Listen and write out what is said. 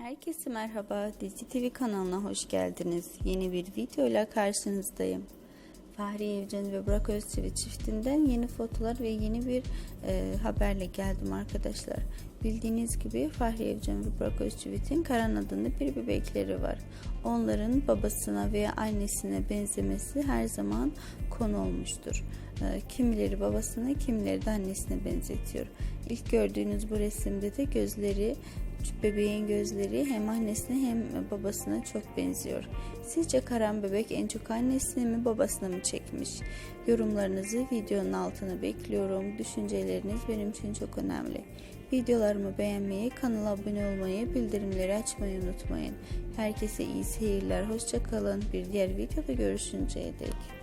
Herkese merhaba. Dizi TV kanalına hoş geldiniz. Yeni bir video ile karşınızdayım. Fahri Evcen ve Burak Özçivit çiftinden yeni fotolar ve yeni bir e, haberle geldim arkadaşlar. Bildiğiniz gibi Fahri Evcen ve Burak Karan adında bir bebekleri var. Onların babasına veya annesine benzemesi her zaman konu olmuştur. E, kimileri babasına, kimileri de annesine benzetiyor. İlk gördüğünüz bu resimde de gözleri bebeğin gözleri hem annesine hem babasına çok benziyor. Sizce Karan bebek en çok annesini mi babasına mı çekmiş? Yorumlarınızı videonun altına bekliyorum. Düşünceleriniz benim için çok önemli. Videolarımı beğenmeyi, kanala abone olmayı, bildirimleri açmayı unutmayın. Herkese iyi seyirler, hoşçakalın. Bir diğer videoda görüşünceye dek.